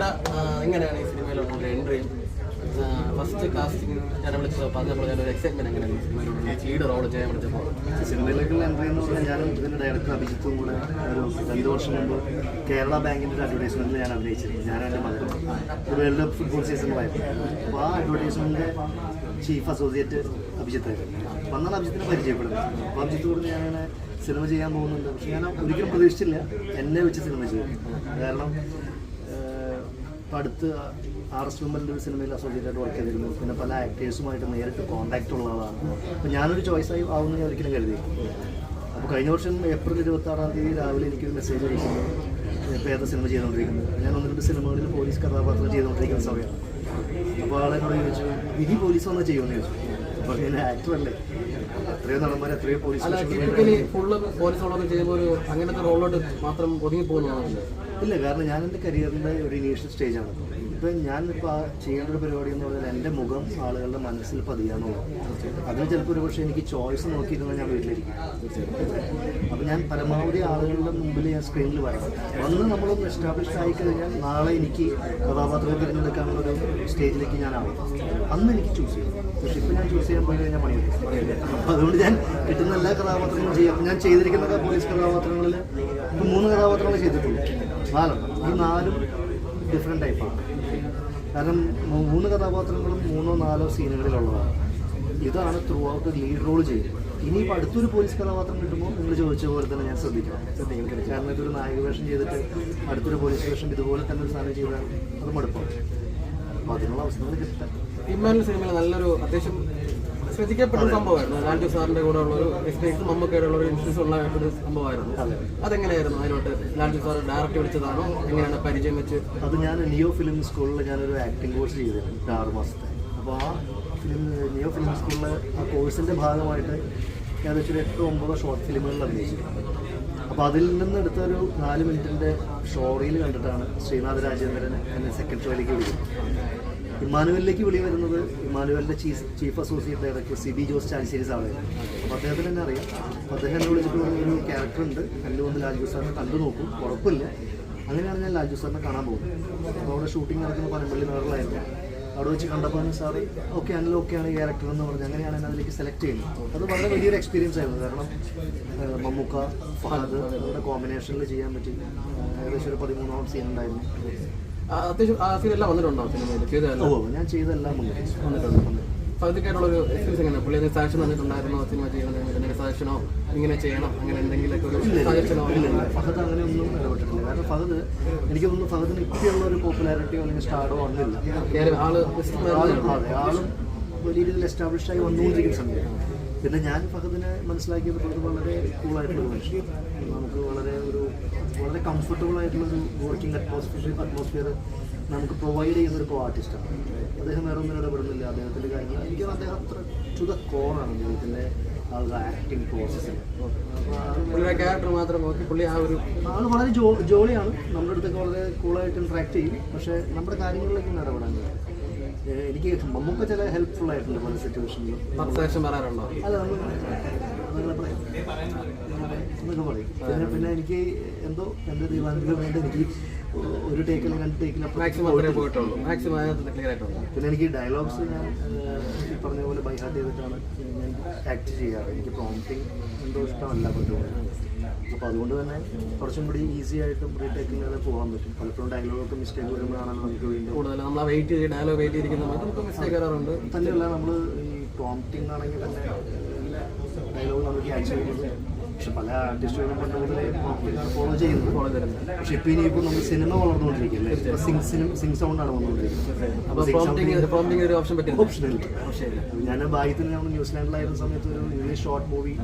ആ, എങ്ങനെയാണ് ഈ സിനിമയിലോട്ടുള്ള എൻട്രിയും ഫസ്റ്റ് കാസ്റ്റിംഗ് ഞാൻ വിളിച്ചത് പറഞ്ഞപ്പോൾ ഞാൻ ഒരു എക്സൈറ്റ്മെന്റ് എങ്ങനെയാണ് സിനിമയിലോട്ട് ലീഡ് റോൾ ചെയ്യാൻ വിളിച്ചപ്പോൾ സിനിമയിലേക്കുള്ള എൻട്രി എന്ന് പറഞ്ഞാൽ ഞാൻ ഇതിന്റെ ഡയറക്ടർ അഭിജിത്തും കൂടെ ഒരു രണ്ട് വർഷം മുമ്പ് കേരള ബാങ്കിന്റെ ഒരു അഡ്വർടൈസ്മെന്റിൽ ഞാൻ അഭിനയിച്ചിരുന്നു. ഞാൻ എന്റെ മക്കളും വേൾഡ് കപ്പ് ഫുട്ബോൾ സീസണിലായിരുന്നു അപ്പോൾ ആ അഡ്വർടൈസ്മെന്റിന്റെ ചീഫ് അസോസിയേറ്റ് അഭിജിത്തായിരുന്നു വന്നാണ് അഭിജിത്തിനെ പരിചയപ്പെടുന്നത്. അപ്പോൾ അഭിജിത്ത് പറഞ്ഞ് ഞാനിങ്ങനെ സിനിമ ചെയ്യാൻ പോകുന്നുണ്ട്. പക്ഷേ ഞാൻ ഒരിക്കലും പ്രതീക്ഷിച്ചില്ല. എന്നെ വെച്ച് സിനിമ ചെയ്യും കാരണം ഏഹ്, ഇപ്പം അടുത്ത് ആർ എസ് വിമലിന്റെ ഒരു സിനിമയിൽ അസോസിയേറ്റ് ആയിട്ട് വർക്ക് ചെയ്തിരുന്നു. പിന്നെ പല ആക്ടേഴ്സുമായിട്ട് നേരിട്ട് കോൺടാക്റ്റ് ഉള്ള ആളാണ്. അപ്പോൾ ഞാനൊരു ആയി ആവുമെന്ന് ഞാൻ ഒരിക്കലും കരുതി. അപ്പോൾ കഴിഞ്ഞ വർഷം ഏപ്രിൽ ഇരുപത്തി ആറാം തീയതി രാവിലെ എനിക്കൊരു മെസ്സേജ് അയക്കുന്നു ഇപ്പോൾ ഏതാ സിനിമ ചെയ്തുകൊണ്ടിരിക്കുന്നത് ഞാൻ ഒന്ന് രണ്ട് സിനിമകളിൽ പോലീസ് കഥാപാത്രം ചെയ്തുകൊണ്ടിരിക്കുന്ന സമയമാണ് അപ്പോൾ ആളെന്നോട് ചോദിച്ചു ഇനി പോലീസ് വന്നാൽ ചെയ്യുമെന്ന് ചോദിച്ചു. അങ്ങനത്തെ റോളിലോട്ട് മാത്രം ഒതുങ്ങി പോകുന്നതാണ്. ഇല്ല കാരണം ഞാൻ എന്റെ കരിയറിന്റെ ഒരു ഇനീഷ്യൽ സ്റ്റേജാണ് ഇപ്പം ഞാനിപ്പോൾ ചെയ്യേണ്ട ഒരു പരിപാടി എന്ന് പറഞ്ഞാൽ എന്റെ മുഖം ആളുകളുടെ മനസ്സിൽ പതിയാന്നുള്ളത് അതിന് ചിലപ്പോൾ ഒരു പക്ഷേ എനിക്ക് ചോയ്സ് നോക്കിയിരുന്ന ഞാൻ വീട്ടിലിരിക്കും. അപ്പം ഞാൻ പരമാവധി ആളുകളുടെ മുമ്പിൽ ഞാൻ സ്ക്രീനിൽ വരണം. വന്ന് നമ്മളൊന്ന് എസ്റ്റാബ്ലിഷ് ആയി കഴിഞ്ഞാൽ നാളെ എനിക്ക് കഥാപാത്രം തിരഞ്ഞെടുക്കാനുള്ള ഒരു സ്റ്റേജിലേക്ക് ഞാൻ ആവും. അന്ന് എനിക്ക് ചൂസ് ചെയ്യും. പക്ഷെ ഇപ്പം ഞാൻ ചൂസ് ചെയ്യാൻ പോയി കഴിഞ്ഞാൽ പണിയെടുക്കും അപ്പം അതുകൊണ്ട് ഞാൻ കിട്ടുന്ന എല്ലാ കഥാപാത്രങ്ങളും ചെയ്യാം. ഞാൻ ചെയ്തിരിക്കുന്ന പോലീസ് കഥാപാത്രങ്ങളിൽ മൂന്ന് കഥാപാത്രങ്ങൾ ചെയ്തിട്ടുള്ളൂ നാലെണ്ണം. ഈ നാലും ഡിഫറെന്റ് ടൈപ്പാണ് കാരണം മൂന്ന് കഥാപാത്രങ്ങളും മൂന്നോ നാലോ സീനുകളിലുള്ളതാണ്. ഇതാണ് ത്രൂ ഔട്ട് ലീഡ് റോൾ ചെയ്യുന്നത് ഇനിയിപ്പോൾ അടുത്തൊരു പോലീസ് കഥാപാത്രം കിട്ടുമ്പോൾ നിങ്ങൾ ചോദിച്ച പോലെ തന്നെ ഞാൻ ശ്രദ്ധിക്കണം. കാരണം ഇതൊരു നായക വേഷം ചെയ്തിട്ട് അടുത്തൊരു പോലീസ് വേഷം ഇതുപോലെ തന്നെ ഒരു സാധനം ചെയ്താൽ അത് മടുപ്പാണ്. അപ്പോൾ അതിനുള്ള അവസരങ്ങൾ കിട്ടാൻ ഇമ്മാനുവൽ സിനിമയിൽ നല്ലൊരു അത്യാവശ്യം ശ്രദ്ധിക്കപ്പെട്ട സംഭവമായിരുന്നു. ലാൽജു സാറിന്റെ കൂടെ ഉള്ള ഒരു മിസ്റ്റേക്ക് മമ്മൂക്കയുടെ ഉള്ള ഒരു ഇൻഷുറൻസ് ഉള്ള ഒരു സംഭവമായിരുന്നു. അതെങ്ങനെയായിരുന്നു അതിനോട്ട് ലാൽജു സാർ ഡയറക്റ്റ് വിളിച്ചതാണോ? എങ്ങനെയാണ് പരിചയം വെച്ച്? അത് ഞാൻ നിയോ ഫിലിം സ്കൂളിൽ ഞാനൊരു ആക്ടിംഗ് കോഴ്സ് ചെയ്തിട്ടുണ്ട് ആറ് മാസത്തെ. അപ്പോൾ ആ ഫിലിം നിയോ ഫിലിം സ്കൂളിലെ ആ കോഴ്സിന്റെ ഭാഗമായിട്ട് ഞാൻ വെച്ചൊരു എട്ടോ ഒമ്പതോ ഷോർട്ട് ഫിലിമുകളിൽ അഭിനയിച്ചു അപ്പോൾ അതിൽ നിന്ന് എടുത്ത ഒരു നാല് മിനിറ്റിന്റെ ഷോറിയിൽ കണ്ടിട്ടാണ് ശ്രീനാഥ് രാജേന്ദ്രൻ എന്നെ സെക്രട്ടറിയിലേക്ക് വിളിച്ചത്. ഇമാനുവലിലേക്ക് വിളി വരുന്നത് ഇമ്മാനുവലിന്റെ chief chief associate director C B Jose Chalissery ആണ്. അപ്പോൾ അദ്ദേഹത്തിന് തന്നെ അറിയാം. അദ്ദേഹം എന്നെ വിളിച്ചിട്ട് ഒരു ക്യാരക്ടർ ഉണ്ട്. കല്ലു വന്ന് ലാൽജു സാറിനെ കണ്ടു നോക്കും. ഉറപ്പില്ല അങ്ങനെയാണ് ഞാൻ ലാൽജു സാറിനെ കാണാൻ പോകുന്നത്. അപ്പോൾ അവിടെ ഷൂട്ടിംഗ് നടക്കുന്ന പനമ്പള്ളി നഗറിലായിരുന്നു. അവിടെ വെച്ച് കണ്ടപ്പോൾ സാറ് ഓക്കെ അനിൽ ഓക്കെയാണ് ക്യാരക്ടർ എന്ന് പറഞ്ഞ് അങ്ങനെയാണ് എന്നെ അതിലേക്ക് സെലക്ട് ചെയ്യുന്നത്. അത് വളരെ വലിയൊരു എക്സ്പീരിയൻസ് ആയിരുന്നു. കാരണം മമ്മൂക്ക ഫഹദ് അവരുടെ കോമ്പിനേഷനിൽ ചെയ്യാൻ പറ്റി. ഏകദേശം ഒരു പതിമൂന്നോളം സീൻ ഉണ്ടായിരുന്നു. അത്യാവശ്യം വന്നിട്ടുണ്ടോ സിനിമയിൽ ചെയ്തതല്ല? ഞാൻ ചെയ്തെല്ലാം വന്നിട്ടുണ്ട്. പകുതിക്കായിട്ടുള്ള ഒരു എക്സ്പീരിയൻസ് എങ്ങനെ പുള്ളി എന്തെങ്കിലും സജഷൻ തന്നിട്ടുണ്ടായിരുന്നോ സിനിമ സജഷനോ ഇങ്ങനെ ചെയ്യണം അങ്ങനെ എന്തെങ്കിലുമൊക്കെ ഒരു സജഷനോ ഫഹദ് അങ്ങനെയൊന്നും ഇടപെട്ടിട്ടില്ല. കാരണം ഫഹദ് എനിക്ക് തോന്നുന്നു ഫഹദിന് ഇപ്പോഴുള്ള ഒരു പോപ്പുലാരിറ്റിയോ അല്ലെങ്കിൽ സ്റ്റാർഡോ വന്നില്ല. ആൾ ആളും വലിയ രീതിയിൽ എസ്റ്റാബ്ലിഷ് ആയി വന്നുകൊണ്ടിരിക്കുന്ന സമയത്ത്. പിന്നെ ഞാൻ ഫഹദിനെ മനസ്സിലാക്കിയത് വളരെ കൂളായിട്ടുള്ള മനുഷ്യൻ വളരെ കംഫർട്ടബിൾ ആയിട്ടുള്ള ഒരു വർക്കിംഗ് അറ്റ്മോസ്ഫിയർ അറ്റ്മോസ്ഫിയർ നമുക്ക് പ്രൊവൈഡ് ചെയ്യുന്ന ഒരു കോ ആർട്ടിസ്റ്റാണ് അദ്ദേഹം വേറെ ഒന്നും ഇടപെടുന്നില്ല. അദ്ദേഹത്തിന്റെ കാര്യങ്ങൾ എനിക്ക് അദ്ദേഹം അത്ര ടു ദ കോറാണ് അദ്ദേഹത്തിന്റെ ആക്ടിങ് പ്രോസസ്സിൽ ആൾ ക്യാരക്ടർ മാത്രം നോക്കി പുള്ളി ആ ഒരു ആൾ വളരെ ജോ ജോളിയാണ്. നമ്മുടെ അടുത്തൊക്കെ വളരെ കൂളായിട്ട് ഇൻട്രാക്ട് ചെയ്യും. പക്ഷേ നമ്മുടെ കാര്യങ്ങളിലേക്ക് ഒന്നും ഇടപെടാൻ എനിക്ക് നമുക്ക് ചില ഹെൽപ്ഫുൾ ആയിട്ടുണ്ട് പല സിറ്റുവേഷനിലും അല്ല അതങ്ങനെ പറയാം. എന്നൊക്കെ പറയും. പിന്നെ പിന്നെ എനിക്ക് എന്തോ എന്റെ ദൈവാനുഗ്രഹം കൊണ്ട് എനിക്ക് ഒരു ടേക്കിൽ രണ്ട് ടേക്കിൽ പിന്നെ എനിക്ക് ഡയലോഗ്സ് ഞാൻ ഈ പറഞ്ഞ പോലെ ബൈഹാർട്ട് ചെയ്തിട്ടാണ് ഞാൻ ആക്ട് ചെയ്യാറ്. എനിക്ക് പ്രോംപ്റ്റിംഗ് എന്തോ ഇഷ്ടമല്ല പറ്റുന്നത് അപ്പോൾ അതുകൊണ്ട് തന്നെ കുറച്ചും കൂടി ഈസി ആയിട്ടും റീടേക്കില്ലാതെ പോകാൻ പറ്റും. പലപ്പോഴും ഡയലോഗൊക്കെ മിസ്റ്റേക്ക് വരുമ്പോഴാണല്ലോ നമുക്ക് വീണ്ടും കൂടുതൽ നമ്മൾ വെയിറ്റ് ചെയ്ത് ഡയലോഗ് വെയിറ്റ് ചെയ്തിരിക്കുന്ന തന്നെയല്ല നമ്മൾ ഈ പ്രോംപ്റ്റിംഗ് ആണെങ്കിൽ തന്നെ ഡയലോഗ് നമ്മൾ ക്യാച്ച് പക്ഷെ പല ആർട്ടിസ്റ്റുകളും പണ്ട് മുതലേ ഫോളോ ചെയ്യുന്നത് ഫോളോ പക്ഷെ ഇപ്പൊ ഇനിയിപ്പോ നമ്മൾ സിനിമ വളർന്നുകൊണ്ടിരിക്കുകയല്ലേ ഇപ്പോൾ സിംഗ് സിനിമ സിംഗ് വന്നുകൊണ്ടിരിക്കുന്നത്. പ്രോംപ്റ്റിംഗ് പ്രോംപ്റ്റിംഗ് ഒരു ഓപ്ഷൻ ഓപ്ഷനില്ല ശരി. ഞാൻ ബാഹ്യത്തിൽ നമ്മൾ ന്യൂസിലാൻഡിലായിരുന്ന സമയത്ത് ഒരു ഇംഗ്ലീഷ് ഷോർട്ട് മൂവി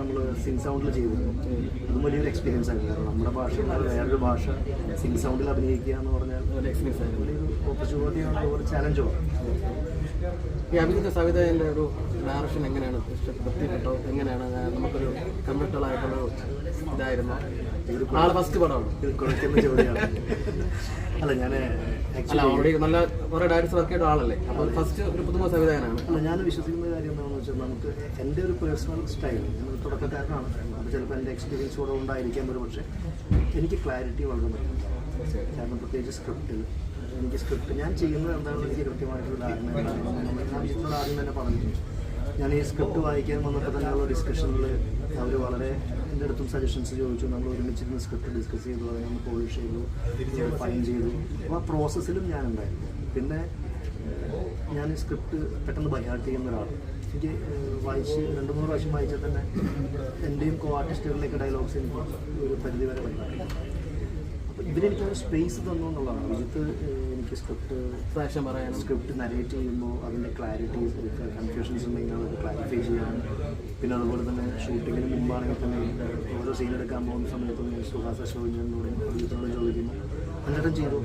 നമ്മൾ സിംഗ് സൗണ്ടിൽ ചെയ്തിരുന്നു. അതും വലിയൊരു എക്സ്പീരിയൻസ് ആയിരുന്നു. കാരണം നമ്മുടെ ഭാഷ വേറൊരു ഭാഷ. സിംഗ് സൗണ്ടിൽ അഭിനയിക്കുക എന്ന് പറഞ്ഞാൽ ഒരു എക്സ്പീരിയൻസ് ആയിരുന്നു. വലിയൊരു ഓപ്പർച്യൂണിറ്റിയാണ് ഒരു ചാലഞ്ചോ ഈ അഭിജിത്ത് സവിതയുടെ ഒരു ഡയറക്ഷൻ എങ്ങനെയാണ് ഇഷ്ടപ്പെട്ടോ എങ്ങനെയാണ്? നമുക്കൊരു കംഫർട്ടബിൾ ആയിട്ടുള്ള ഇതായിരുന്നു. നാളെ ഫസ്റ്റ് പടമാണ്. കുറയ്ക്കുന്ന ചോദ്യമാണ് അല്ല ഞാൻ അല്ല ഓൾറെഡി നല്ല കുറേ ഡയറക്ടർ വർക്ക് ചെയ്ത ആളല്ലേ? അപ്പോൾ ഫസ്റ്റ് ഒരു പുതുമ സംവിധായകനാണ്. അല്ല ഞാൻ വിശ്വസിക്കുന്ന കാര്യം എന്താണെന്ന് വെച്ചാൽ നമുക്ക് എന്റെ ഒരു പേഴ്സണൽ സ്റ്റൈൽ ഞാൻ തുടക്കക്കാരനാണ്. അപ്പോൾ ചിലപ്പോൾ എന്റെ എക്സ്പീരിയൻസ് കൂടെ ഉണ്ടായിരിക്കാൻ ഒരു പക്ഷേ എനിക്ക് ക്ലാരിറ്റി വളരെ നല്ല കാരണം പ്രത്യേകിച്ച് സ്ക്രിപ്റ്റിൽ എനിക്ക് സ്ക്രിപ്റ്റ് ഞാൻ ചെയ്യുന്നത് എന്താണെന്ന് എനിക്ക്. നമ്മൾ ഞാൻ വിജിത്തിനോട് ആദ്യം തന്നെ പറഞ്ഞു. ഞാൻ ഈ സ്ക്രിപ്റ്റ് വായിക്കാൻ വന്നപ്പോൾ തന്നെയുള്ള ഡിസ്കഷനിൽ അവർ വളരെ എന്റെ അടുത്തും സജഷൻസ് ചോദിച്ചു. നമ്മൾ ഒരുമിച്ചിരുന്ന് സ്ക്രിപ്റ്റ് ഡിസ്കസ് ചെയ്തു. അത് നമ്മൾ പോളിഷ് ചെയ്തു. ഫൈൻ ചെയ്തു. അപ്പോൾ ആ പ്രോസസ്സിലും ഞാൻ ഉണ്ടായിരുന്നു. പിന്നെ ഞാൻ ഈ സ്ക്രിപ്റ്റ് പെട്ടെന്ന് ബൈഹാർട്ട് ചെയ്യുന്ന ഒരാളാണ്. എനിക്ക് വായിച്ച് രണ്ട് മൂന്ന് പ്രാവശ്യം വായിച്ചാൽ തന്നെ എന്റെയും കോ ആർട്ടിസ്റ്റുകളിലേക്ക് ഡയലോഗ്സ് എനിക്ക് ഒരു പരിധി വരെ ബൈഹാർട്ട് അപ്പോൾ ഇവരെനിക്ക് ഒരു സ്പേസ് തന്നു എന്നുള്ളതാണ്. വിജിത്ത് എനിക്ക് സ്ക്രിപ്റ്റ് ഫാഷൻ പറയാൻ സ്ക്രിപ്റ്റ് നരേറ്റ് ചെയ്യുമ്പോൾ അതിന്റെ ക്ലാരിറ്റി കൺഫ്യൂഷൻസ് ഉണ്ടെങ്കിൽ അത് ക്ലാരിഫൈ ചെയ്യാൻ പിന്നെ അതുപോലെ തന്നെ ഷൂട്ടിങ്ങിന് മുമ്പാണെങ്കിൽ തന്നെ ഓരോ സീൻ എടുക്കാൻ പോകുന്ന സമയത്ത് ഞാൻ സുഹാസ ഷോയിനോട് വിജിത്തിനോട് ചോദിക്കുന്നു എന്നിട്ടും ചെയ്തു?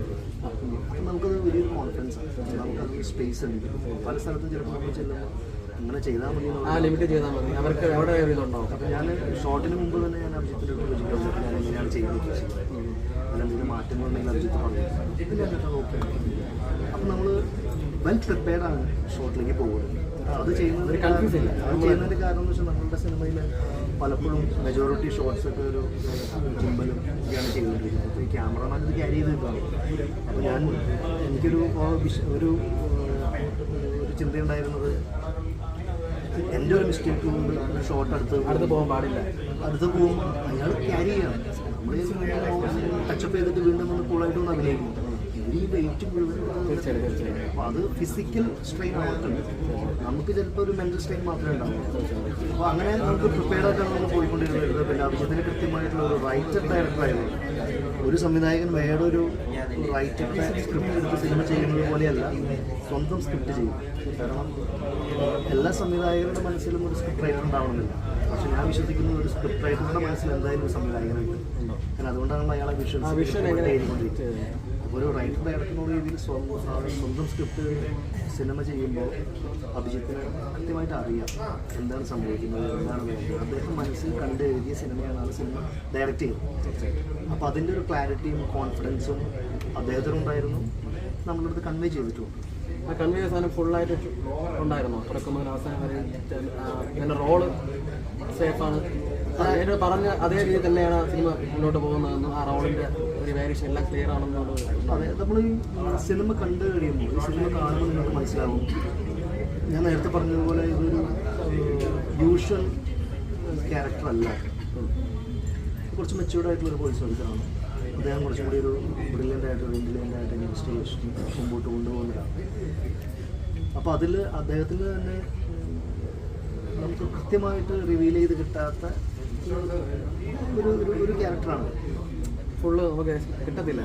അപ്പം നമുക്കത് വലിയൊരു കോൺഫിഡൻസ് ആണ്. നമുക്കത് സ്പേസ് ഉണ്ട്. പല സ്ഥലത്തും ചിലപ്പോൾ നമ്മൾ ചെല്ലുമ്പോൾ അങ്ങനെ ചെയ്താൽ മതി ആ ലിമിറ്റ് ചെയ്താൽ മതി. അവർക്ക് എവിടെ ഇതുണ്ടാവും. അപ്പം ഞാൻ ഷോട്ടിന് മുമ്പ് തന്നെ ഞാൻ അഭിജിത്തിന്റെ ഞാൻ എങ്ങനെയാണ് ചെയ്യുന്നത്? മാറ്റങ്ങളുണ്ടെങ്കിൽ അഭിജിത്ത് പറഞ്ഞു ഞാൻ ചേട്ടാ ഓക്കെ അപ്പം നമ്മൾ വെൽ പ്രിപ്പയർഡ് ആണ് ഷോട്ടിലേക്ക് പോകുന്നത് അത് ചെയ്യുന്നത്. അത് ചെയ്യുന്നതിന്റെ കാരണം എന്ന് വെച്ചാൽ നമ്മളുടെ സിനിമയിൽ പലപ്പോഴും മെജോറിറ്റി ഷോട്ട്സ് ഒക്കെ ഒരു ചിമ്പലും ഒക്കെയാണ് ചെയ്തുകൊണ്ടിരിക്കുന്നത്. അപ്പോൾ ഈ ക്യാമറമാൻ ഇത് ക്യാരി ചെയ്ത് അപ്പോൾ ഞാൻ എനിക്കൊരു ഒരു ഒരു ചിന്തയുണ്ടായിരുന്നത് എന്റെ ഒരു മിസ്റ്റേക്ക് കൊണ്ട് ഒരു ഷോട്ട് അടുത്ത് അടുത്ത് പോകാൻ പാടില്ല. അടുത്ത് പോകുമ്പോൾ അയാൾ ക്യാരി ചെയ്യണം. നമ്മൾ ടച്ചപ്പ് ചെയ്തിട്ട് വീണ്ടും ഒന്ന് കൂളായിട്ട് ഒന്ന് അഭിനയിക്കും ഇവർ ഈ വെയിറ്റ് മുഴുവൻ അപ്പോൾ അത് ഫിസിക്കൽ സ്ട്രെയിൻ ആയിട്ടുണ്ട് നമുക്ക് ചിലപ്പോൾ ഒരു മെന്റൽ സ്ട്രെയിൻ മാത്രമേ ഉണ്ടാവൂ. അപ്പോൾ അങ്ങനെ നമുക്ക് പ്രിപ്പയർഡ് ആയിട്ടാണ് നമ്മൾ പോയിക്കൊണ്ടിരുന്നത് പിന്നെ അഭിജിത്തിന് കൃത്യമായിട്ടുള്ള ഒരു റൈറ്റർ ഡയറക്ടറായിരുന്നു ഒരു സംവിധായകൻ വേറെ ഒരു റൈറ്ററുടെ സ്ക്രിപ്റ്റ് എടുത്ത് സിനിമ ചെയ്യുന്നത് പോലെയല്ല സ്വന്തം സ്ക്രിപ്റ്റ് ചെയ്യും. കാരണം എല്ലാ സംവിധായകരുടെ മനസ്സിലും ഒരു സ്ക്രിപ്റ്റ് റൈറ്റർ ഉണ്ടാവണമെന്നില്ല. പക്ഷെ ഞാൻ വിശ്വസിക്കുന്നത് ഒരു സ്ക്രിപ്റ്റ് റൈറ്ററുടെ മനസ്സിൽ എന്തായാലും ഒരു സംവിധായകനുണ്ട്. കാരണം അതുകൊണ്ടാണ് അയാളെ വിഷൻ എഴുതിക്കൊണ്ടിരിക്കുന്നത്. അപ്പോൾ ഒരു റൈറ്റർ ഡയറക്ടർ രീതിയിൽ സ്വന്തം സ്ക്രിപ്റ്റ് സിനിമ ചെയ്യുമ്പോൾ അഭിജിത്തിന് കൃത്യമായിട്ട് അറിയാം എന്താണ് സംഭവിക്കുന്നത് എന്താണ് വേണ്ടത്. അദ്ദേഹം മനസ്സിൽ കണ്ട് എഴുതിയ സിനിമയാണ് ആ സിനിമ ഡയറക്റ്റ് ചെയ്യുന്നത്. അപ്പോൾ അതിന്റെ ഒരു ക്ലാരിറ്റിയും കോൺഫിഡൻസും അദ്ദേഹത്തിനുണ്ടായിരുന്നു. നമ്മളടുത്ത് കൺവേ ചെയ്തിട്ടുണ്ട്. ആ കൺവീനർ സാധനം ഫുള്ളായിട്ട് ഉണ്ടായിരുന്നു. തുടക്കുന്നതിന് അവസാനം വരെ എന്റെ റോൾ സേഫാണ് എന്നോട് പറഞ്ഞ അതേ രീതിയിൽ തന്നെയാണ് സിനിമ മുന്നോട്ട് പോകുന്നതെന്നും ആ റോളിന്റെ ഒരു വേരിയേഷൻ എല്ലാം ക്ലിയർ ആണെന്നുള്ളത് അതെ നമ്മൾ ഈ സിനിമ കണ്ടു കഴിയുമ്പോൾ സിനിമ കാണുമ്പോൾ നിങ്ങൾക്ക് മനസ്സിലാവും. ഞാൻ നേരത്തെ പറഞ്ഞതുപോലെ ഇതൊരു യൂഷ്വൽ ക്യാരക്ടർ അല്ല. കുറച്ച് മെച്യൂർഡ് ആയിട്ടുള്ള ഒരു പോലീസ് ഓഫീസറാണ് അദ്ദേഹം കുറച്ചും കൂടി ഒരു ബ്രില്യന്റ് ആയിട്ട് ഒരു ഇന്റലിജന്റ് ആയിട്ട് ഇൻവെസ്റ്റിഗേഷൻ മുമ്പോട്ട് കൊണ്ടുപോകുന്നതാണ്. അപ്പോൾ അതിൽ അദ്ദേഹത്തിന് തന്നെ നമുക്ക് കൃത്യമായിട്ട് റിവീൽ ചെയ്ത് കിട്ടാത്ത ഒരു ഒരു ക്യാരക്ടറാണ് ഫുള്ള് നമുക്ക് കിട്ടത്തില്ല.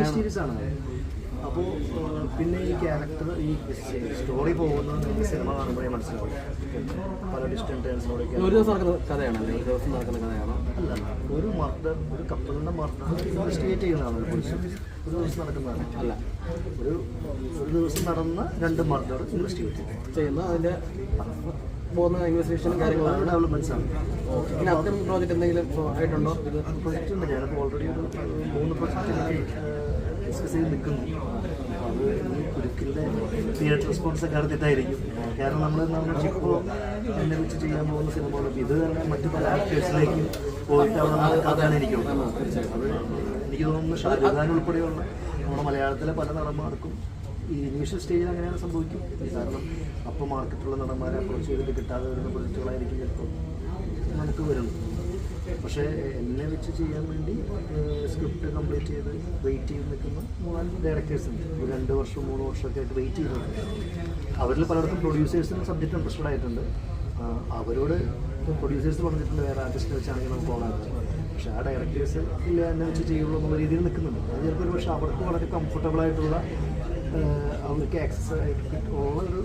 മിസ്റ്റീരിയസ് ആണ്. അപ്പോൾ പിന്നെ ഈ ക്യാരക്ടർ ഈ സ്റ്റോറി പോകുന്നത് നമുക്ക് സിനിമ കാണുമ്പോഴേ മനസ്സിലാവും. പല ഡിസ്റ്റന്റ് ഒരു ദിവസം നടക്കുന്ന കഥയാണ് ഒരു ദിവസം നടക്കുന്ന കഥയാണ്? അല്ല ഒരു മർഡർ ഒരു കപ്പലിന്റെ മർഡർ ഇൻവെസ്റ്റിഗേറ്റ് ചെയ്യുന്നതാണ് ഒരു പോലീസ് ഒരു ദിവസം നടക്കുന്നതാണ്. അല്ല. ഒരു ഒരു ദിവസം നടന്ന രണ്ട് മർഡർ ഇൻവെസ്റ്റിഗേറ്റ് ചെയ്യുന്ന അതിന്റെ പോകുന്ന ഇൻവെസ്റ്റിഗേഷനും കാര്യങ്ങളും ഡെവലപ്മെന്റ്സ് ആണ് പിന്നെ അത്തരം പ്രോജക്റ്റ് എന്തെങ്കിലും ആയിട്ടുണ്ടോ? ഇത് പ്രോജക്റ്റ് ഉണ്ട്. ഞാനിപ്പോൾ ഓൾറെഡി ഒരു മൂന്ന് പ്രൊജക്റ്റ് ഡിസ്കസ് ചെയ്ത് നിൽക്കുന്നു. അത് ഈ കുരുക്കിന്റെ തിയേറ്റർ റെസ്പോൺസ് ഒക്കെ അടുത്തിട്ടായിരിക്കും കാരണം നമ്മൾ നമ്മൾ ഇപ്പോൾ എന്നെ വെച്ച് ചെയ്യാൻ പോകുന്ന സിനിമകളും ഇത് തന്നെ മറ്റു പല ആക്ടേഴ്സിലേക്ക് പോയിട്ട് അവിടെ നടക്കാതാണ് എനിക്കുള്ളത് അത് എനിക്ക് തോന്നുന്നു ഷാരൂഖ് ഖാൻ ഉൾപ്പെടെയുള്ള നമ്മുടെ മലയാളത്തിലെ പല നടന്മാർക്കും ഈ ഇനീഷ്യൽ സ്റ്റേജിൽ അങ്ങനെയാണ് സംഭവിക്കും. കാരണം അപ്പോൾ മാർക്കറ്റുള്ള നടന്മാരെ അപ്രോച്ച് ചെയ്തിട്ട് കിട്ടാതെ വരുന്ന പ്രൊജക്റ്റുകളായിരിക്കും ചിലപ്പോൾ നമുക്ക് വരുന്നത്. പക്ഷേ എന്നെ വെച്ച് ചെയ്യാൻ വേണ്ടി സ്ക്രിപ്റ്റ് കംപ്ലീറ്റ് ചെയ്ത് വെയിറ്റ് ചെയ്ത് നിൽക്കുന്ന മൂന്നാൽ ഡയറക്ടേഴ്സ് ഉണ്ട്. ഒരു രണ്ട് വർഷം മൂന്ന് വർഷമൊക്കെ ആയിട്ട് വെയിറ്റ് ചെയ്തിട്ടുണ്ട്. അവരിൽ പലർക്കും പ്രൊഡ്യൂസേഴ്സിന് സബ്ജക്റ്റ് ഇൻട്രസ്റ്റഡ് ആയിട്ടുണ്ട്. അവരോട് പ്രൊഡ്യൂസേഴ്സ് പറഞ്ഞിട്ടുണ്ട് വേറെ ആർട്ടിസ്റ്റിനെ വെച്ചാണെങ്കിൽ നമുക്ക് പോകാറുണ്ട് പക്ഷേ ആ ഡയറക്ടേഴ്സ് ഇല്ല എന്നെ വെച്ച് ചെയ്യുള്ളൂ എന്നുള്ള രീതിയിൽ നിൽക്കുന്നുണ്ട്. അത് ചിലപ്പോൾ പക്ഷേ അവർക്ക് വളരെ കംഫർട്ടബിൾ ആയിട്ടുള്ള അവർക്ക് ആക്സസ് ഉള്ള ഒരു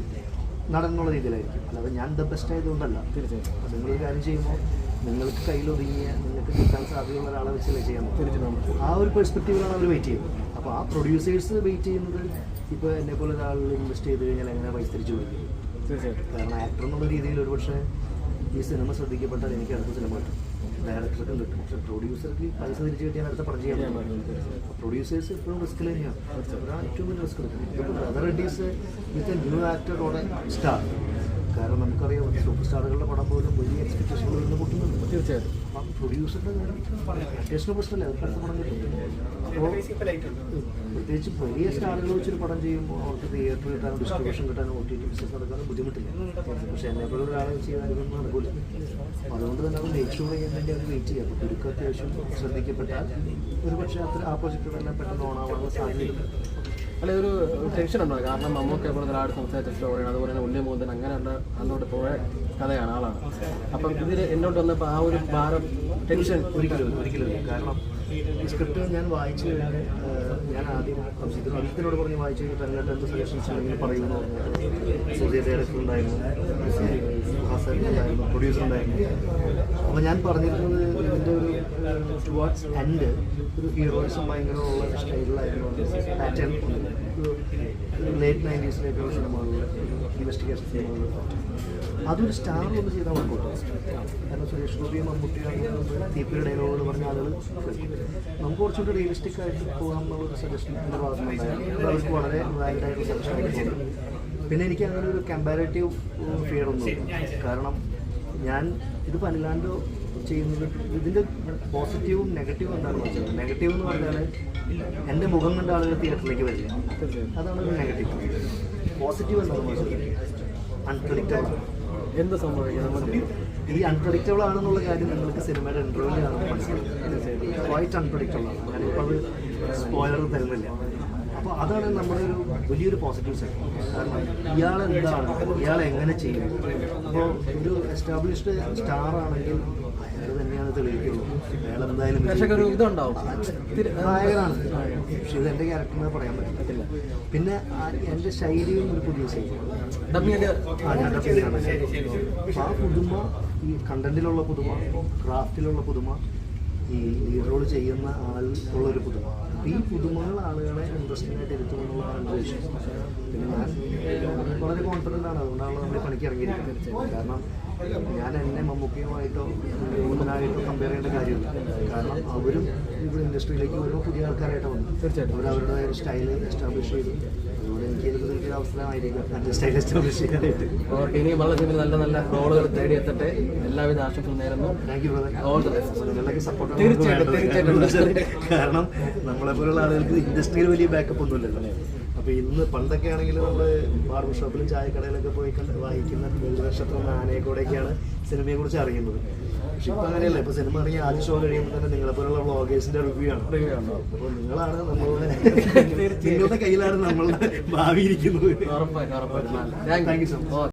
നടന്നുള്ള രീതിയിലായിരിക്കും. അല്ലാതെ ഞാൻ ദ ബെസ്റ്റ് ആയതുകൊണ്ടല്ല തീർച്ചയായിട്ടും. നിങ്ങൾ കാര്യം ചെയ്യുമ്പോൾ നിങ്ങൾക്ക് കയ്യിലൊതുങ്ങിയ നിങ്ങൾക്ക് കിട്ടാൻ സാധ്യതയുള്ള ഒരാളെ വെച്ചല്ലേ ചെയ്യാൻ പറ്റും. ആ ഒരു പെർസ്പെക്റ്റീവിലാണ് അവർ വെയിറ്റ് ചെയ്യുന്നത്. അപ്പോൾ ആ പ്രൊഡ്യൂസേഴ്സ് വെയിറ്റ് ചെയ്യുന്നത് ഇപ്പോൾ എന്നെ പോലെ ഒരാളിൽ ഇൻവെസ്റ്റ് ചെയ്ത് കഴിഞ്ഞാൽ എങ്ങനെ പൈസ തിരിച്ചു തീർച്ചയായിട്ടും. കാരണം ആക്ടർ എന്നുള്ള രീതിയിൽ ഒരു പക്ഷേ ഈ സിനിമ ശ്രദ്ധിക്കപ്പെട്ടാൽ എനിക്ക് അടുത്ത സിനിമ കിട്ടും. ഡയറക്ടർക്കും കിട്ടും. പക്ഷേ പ്രൊഡ്യൂസർക്ക് പൈസ തിരിച്ചു കിട്ടിയാൽ അടുത്ത പടം ചെയ്യാൻ പ്രൊഡ്യൂസേഴ്സ് എപ്പോഴും റിസ്ക് തന്നെയാണ്. ഏറ്റവും വലിയ റിസ്ക് എടുക്കുന്നത് brother readies with a new actor ഓടെ സ്റ്റാർ കാരണം നമുക്കറിയാം സൂപ്പർ സ്റ്റാറുകളുടെ പടം പോലും വലിയ എക്സ്പെക്ടേഷനുകൾ നിന്ന് പൊട്ടുന്നുണ്ട്. തീർച്ചയായിട്ടും. അപ്പം പ്രൊഡ്യൂസറിന്റെ അത്യാവശ്യം പ്രശ്നമല്ല അവർക്ക് അടുത്ത പടം കിട്ടും. അപ്പോൾ പ്രത്യേകിച്ച് വലിയ സ്റ്റാറുകൾ വെച്ചൊരു പടം ചെയ്യുമ്പോൾ അവർക്ക് തിയേറ്റർ കിട്ടാനും ഡിസ്ട്രിബ്യൂഷൻ കിട്ടാനും ഒ ടി ടി ബിസിനസ് നടക്കാനും ബുദ്ധിമുട്ടില്ല. പക്ഷേ എന്നെ പോലെ ഒരാളെ ചെയ്യാൻ ഇതൊന്നും നടക്കില്ല അതുകൊണ്ട് തന്നെ അത് മേക്ക് ഷുവർ ചെയ്യാൻ വേണ്ടി അവർ വെയിറ്റ് ചെയ്യാം അപ്പോൾ ചുരുക്കം അത്യാവശ്യം ശ്രദ്ധിക്കപ്പെട്ടാൽ ഒരു പക്ഷേ അത്ര ആ പ്രൊജക്റ്റുകളെല്ലാം പെട്ടെന്ന് ഓണാവാനുള്ള സാധ്യതയുണ്ട്. അല്ലെ ഒരു ടെൻഷൻ ഉണ്ടോ? കാരണം നമുക്ക് കൂടുതൽ ആട് സംസാരിച്ച സ്റ്റോറിയാണ് അതുപോലെ തന്നെ ഉണ്ണി അങ്ങനെ അങ്ങനെയുള്ള അതിനോട് പോയ കഥയാണ് ആളാണ്. അപ്പം ഇതിൽ എന്നോട്ട് വന്നപ്പോൾ ആ ഒരു ഭാരം ടെൻഷൻ ഒരിക്കലും ഒരിക്കലും കാരണം സ്ക്രിപ്റ്റ് ഞാൻ വായിച്ചു കഴിഞ്ഞാൽ ഞാൻ ആദ്യം അഭിജിത്ത് അഭിജിത്തിനോട് പറഞ്ഞ് വായിച്ചു കഴിഞ്ഞാൽ തന്നെ എന്ത് സജഷൻസ് ആണെങ്കിൽ പറയുമെന്ന് പറഞ്ഞു സൂര്യ ഡയറക്ടർ ഉണ്ടായിരുന്നു ഹസൻ ഉണ്ടായിരുന്നു പ്രൊഡ്യൂസർ ഉണ്ടായിരുന്നു. അപ്പോൾ ഞാൻ പറഞ്ഞിരുന്നത് ഇതിന്റെ ഒരു ടുവാർഡ്സ് എൻഡ് ഒരു ഹീറോയിസം ഭയങ്കര ഉള്ള സ്റ്റൈലിലായിരുന്നു പാറ്റേൺ ലേറ്റ് നയന്റീസിലേക്കുള്ള സിനിമകളിൽ ഇൻവെസ്റ്റിഗേഷൻ അതൊരു സ്റ്റാർ ഒന്ന് ചെയ്താൽ വർക്കൗട്ട് കാരണം സുരേഷ് ഗോപിയും മമ്മൂട്ടിയും തീപ്പിയുടെ ഡയലോഗുകൾ പറഞ്ഞ ആളുകൾ നമുക്ക് കുറച്ചുകൂടി റിയലിസ്റ്റിക് ആയിട്ട് പോകാം എന്നുള്ളൊരു സജഷൻ എന്റെ ഭാഗത്തുനിന്നുണ്ടായിരുന്നു. അത് അവർക്ക് വളരെ വാലിഡ് ആയിട്ടുള്ള സജഷൻ ആയിട്ട് പിന്നെ എനിക്ക് അങ്ങനെ ഒരു കമ്പാരേറ്റീവ് ഫിയർ ഒന്നും കാരണം ഞാൻ ഇത് പല്ലാണ്ട് ചെയ്യുന്നത്. ഇതിന്റെ പോസിറ്റീവും നെഗറ്റീവും എന്താണെന്ന് വെച്ചാൽ നെഗറ്റീവ് എന്ന് പറഞ്ഞാൽ എന്റെ മുഖം കണ്ട ആളുകൾ തിയേറ്ററിലേക്ക് വരില്ല അതാണ് ഒരു നെഗറ്റീവ്. പോസിറ്റീവ് എന്താണെന്ന് വെച്ചാൽ അൺപ്രഡിക്റ്റബിൾ എന്ത് സംഭവിക്കണം ഈ അൺപ്രഡിക്റ്റബിൾ ആണെന്നുള്ള കാര്യം നിങ്ങൾക്ക് സിനിമയുടെ ഇന്റർവ്യൂവിൽ കാണുമ്പോൾ മനസ്സിലാവും. ക്വൈറ്റ് അൺപ്രഡിക്റ്റബിൾ ആണ്. ഞാനിപ്പോൾ അത് സ്പോയിലർ തരുന്നില്ല. അപ്പോൾ അതാണ് നമ്മുടെ ഒരു വലിയൊരു പോസിറ്റീവ് സൈഡ് കാരണം ഇയാൾ എന്താണ് ഇയാൾ എങ്ങനെ ചെയ്യും? അപ്പോൾ ഒരു എസ്റ്റാബ്ലിഷ്ഡ് സ്റ്റാർ ആണെങ്കിൽ അയാൾ തന്നെയാണ് തെളിയിക്കുള്ളൂ. അയാൾ എന്തായാലും നായകനാണ്. പക്ഷെ ഇത് എന്റെ ക്യാരക്ടറിനെ പറയാൻ പറ്റില്ല പിന്നെ എന്റെ ശൈലിയും ഒരു പുതിയ ശൈലി. ആ, ഞാൻ ഡബ്ബിംഗാണ് അപ്പോൾ ആ പുതുമ ഈ കണ്ടന്റിലുള്ള പുതുമ ക്രാഫ്റ്റിലുള്ള പുതുമ ഈ ലീഡ് റോൾ ചെയ്യുന്ന ആളുള്ള ഒരു പുതുമ. ഈ പുതുമകൾ ആളുകളെ ഇൻട്രസ്റ്റിംഗ് ആയിട്ട് എടുത്തുകൊണ്ടുള്ളതാണ് എന്റെ വിശ്വാസം പിന്നെ ഞാൻ വളരെ കോൺഫിഡന്റ് ആണ്. അതുകൊണ്ടാണല്ലോ നമ്മൾ പണിക്ക് ഇറങ്ങിയിരിക്കുന്നത് കാരണം ഞാൻ എന്നെ മമ്മൂക്കയുമായിട്ടോ യുവനായിട്ടോ കമ്പയർ ചെയ്യേണ്ട കാര്യമില്ല. കാരണം അവരും ഇവിടെ ഇൻഡസ്ട്രിയിലേക്ക് വരുമ്പോൾ പുതിയ ആൾക്കാരായിട്ട് വന്നു. തീർച്ചയായിട്ടും. അവർ അവരുടെ സ്റ്റൈൽ എസ്റ്റാബ്ലിഷ് ചെയ്തു അതുകൊണ്ട് എനിക്ക് ഇതിൽ ഒരു അവസരമായിരിക്കും സ്റ്റൈൽ എസ്റ്റാബ്ലിഷ് ചെയ്യാനായിട്ട് ഇനിയും വളരെ സിനിമ നല്ല നല്ല റോളുകൾ തേടിയെത്തട്ടെ എല്ലാവിധ ആശംസകളും നേരുന്നു. Thank you. നിങ്ങളുടെയൊക്കെ സപ്പോർട്ട് തീർച്ചയായിട്ടും. കാരണം നമ്മളെ പോലുള്ള ആളുകൾക്ക് ഇൻഡസ്ട്രിയിൽ വലിയ ബാക്കപ്പ് ഒന്നുമില്ലല്ലോ അപ്പൊ ഇന്ന് പണ്ടൊക്കെ ആണെങ്കിൽ നമ്മൾ ബാർബർ ഷോപ്പിലും ചായക്കടയിലൊക്കെ പോയി കണ്ട് വായിക്കുന്ന നക്ഷത്രം ആനയെ കൂടെയൊക്കെയാണ് സിനിമയെ കുറിച്ച് അറിയുന്നത്. പക്ഷെ ഇപ്പൊ അങ്ങനെയല്ല. ഇപ്പൊ സിനിമ ഇറങ്ങി ആദ്യ ഷോ കഴിയുമ്പോൾ തന്നെ നിങ്ങളെ പോലുള്ള വ്ളോഗേഴ്സിന്റെ റിവ്യൂ ആണ്. അപ്പോൾ നിങ്ങളാണ് നമ്മളുടെ നിങ്ങളുടെ കയ്യിലാണ് നമ്മളുടെ ഭാവി ഇരിക്കുന്നത് ഉറപ്പായിട്ടും. ഉറപ്പായിട്ടും സോ. ഓ